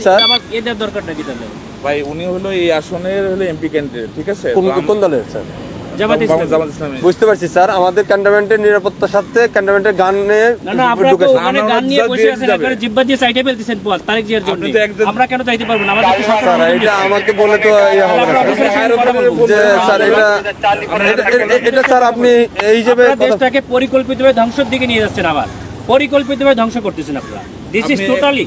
Sir? আমার এদের দরকারটা কি তাহলে? ভাই উনি হলো এই আসনের হলো এমপি ক্যান্ডিডেট ঠিক আছে? কোন তো আম- কোন দলের স্যার? জামাত বাংলাদেশ ইসলামী। জামাত ইসলামী। বুঝতে পারছি স্যার। আমাদের ক্যান্টনমেন্টের নিরাপত্তার সাথে ক্যান্টনমেন্টের গান নিয়ে না না আপনারা তো ঢুকেছে। ওখানে আমরা গান নিয়ে বসে আছেন যাবে। জিব্বা দিয়ে সাইডে ফেলতেছেন বল তারেক জিয়ার জন্য। আপনি আমরা কেন চাইতে পারব না? আমাদের স্যার এটা আমাকে বলে তো ইয়ে হবে না আমরা অফিসের স্যার। সঙ্গে কথা বলব। যে স্যার এটা এটা- এটা- এটা স্যার আপনি এই দেশটাকে পরিকল্পিতভাবে ধ্বংসের দিকে নিয়ে যাচ্ছেন আবার। পরিকল্পিতভাবে ধ্বংস করতেছেন আপনারা। দিস ইজ টোটালি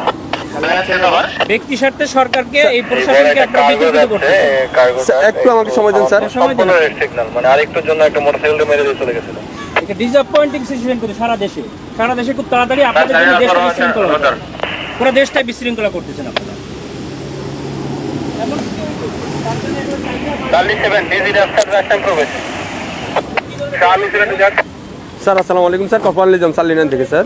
ব্যক্তি স্বার্থে সরকারকে এই প্রশাসনকে আপনারা বিতর্কিত স্যার, একটু আমাকে সময় দেন স্যার। সময় দেন। সিগন্যাল মানে আরেকটার জন্য একটা মোটরসাইকেল মেরে দিয়ে চলে গেছিল। এটা ডিসঅ্যাপয়েন্টিং সিচুয়েশন করে সারা দেশে। সারা দেশে খুব তাড়াতাড়ি আপনাদের জন্য দেশটা বিশৃঙ্খলা পুরো দেশটাই বিশৃঙ্খলা করতেছেন আপনারা। স্যার আসসালামু আলাইকুম স্যার। কপাল নিজাম সালিনান থেকে স্যার।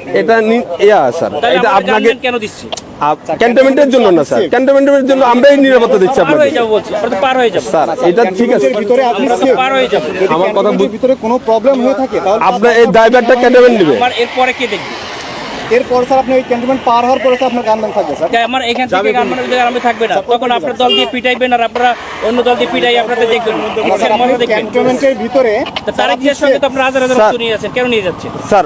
এটা ইয়া স্যার এটা আপনাকে কেন দিচ্ছে? ক্যান্টনমেন্টের জন্য না স্যার। ক্যান্টনমেন্টের জন্য আমরাই নিরাপত্তা দিচ্ছি আপনাকে যাব বলছি। আমরা তো পার হয়ে যাব। স্যার এটা ঠিক আছে। ভিতরে আপনি পার হয়ে যাব। আমার কথা বুঝ- ভিতরে কোনো প্রবলেম হয়ে থাকে তাহলে আপনার এই ড্রাইভারটা ক্যান্টনমেন্ট নেবে। আমার এরপরে কে দেখবে? এরপর স্যার আপনি ওই ক্যান্টনমেন্ট পার হওয়ার পরে স্যার আপনার গানম্যান থাকবে স্যার। আমার এখান থেকে গানমানের জায়গায় আমি থাকবে না। তখন আপনার দল দিয়ে পিটাইবেন আর আপনারা অন্য দল দিয়ে পিটাই আপনাদের দেখবেন। ক্যান্টনমেন্টের ভিতরে তারেক জিয়ার সঙ্গে তো আপনারা হাজার হাজার নিয়ে যাচ্ছেন কেন নিয়ে যাচ্ছেন। স্যার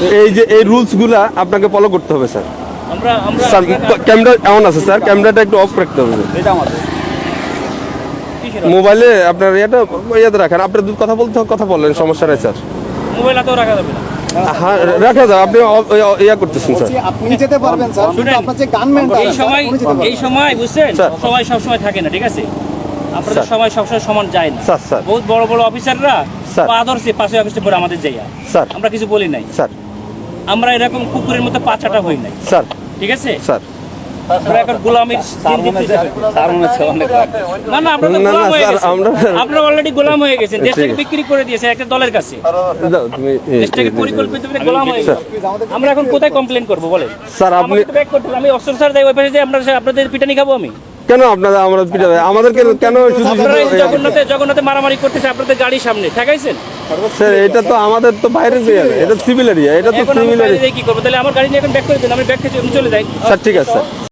এই যে এই রুলসগুলা আপনাকে ফলো করতে হবে স্যার। আমরা আমরা স্যার ক্যামেরা এমন আছে স্যার ক্যামেরাটা একটু অফ রাখতে হবে। মোবাইলে আপনার ইয়েটা ইয়েতে রাখেন। আপনি দু কথা বলতে কথা বললেন সমস্যা নেই স্যার। মোবাইল রাখা যাবে না। হ্যাঁ রাখা যায় আপনি ইয়া- ইয়া করতেছেন স্যার। আপনি যেতে পারবেন স্যার। কিন্তু আপনার যে গানম্যানটা এই সময় এই সময় বুঝছেন? স্যার। সময় সব সময় থাকে না ঠিক আছে? আপনাদের। সময় সবসময় সমান যায় না। Sir sir. বহুত বড় বড় অফিসাররা স্যার। আদর্শে পাশে অফিসে পরে আমাদের যাইয়া স্যার। আমরা কিছু বলি নাই। স্যার। আমরা এরকম কুকুরের মতো পাচাটা হই নাই। স্যার। ঠিক আছে? স্যার। আমরা এখন গোলামির দিন দিতেছি। না না আমরা তো না, না, গোলাম স্যার, গেছি। আমরা- আপনারা অলরেডি গোলাম হয়ে গেছেন। দেশটাকে বিক্রি করে দিয়েছে একটা দলের কাছে। দেশটাকে পরিকল্পিত গোলাম হয়ে স্যার। আমরা এখন কোথায় কমপ্লেন করব বলেন? স্যার আপনি। আমি অস্ত্র স্যার যাই ওই পাশে যাই আপনার আপনাদের পিটানি খাব আমি? কেন আপনারা আমরা পিটাবে আমাদেরকে কেন জগন্নাথে জগন্নাথে মারামারি করতেছে আপনাদের গাড়ির সামনে ঠেকাইছেন? স্যার এটা তো আমাদের তো বাইরের এরিয়া এটা সিভিল এরিয়া এটা তো সিভিল এরিয়া কি করব? তাহলে আমার গাড়ি নিয়ে এখন ব্যাক করে দিন আমি ব্যাক থেকে চলে যাই। স্যার ঠিক আছে স্যার।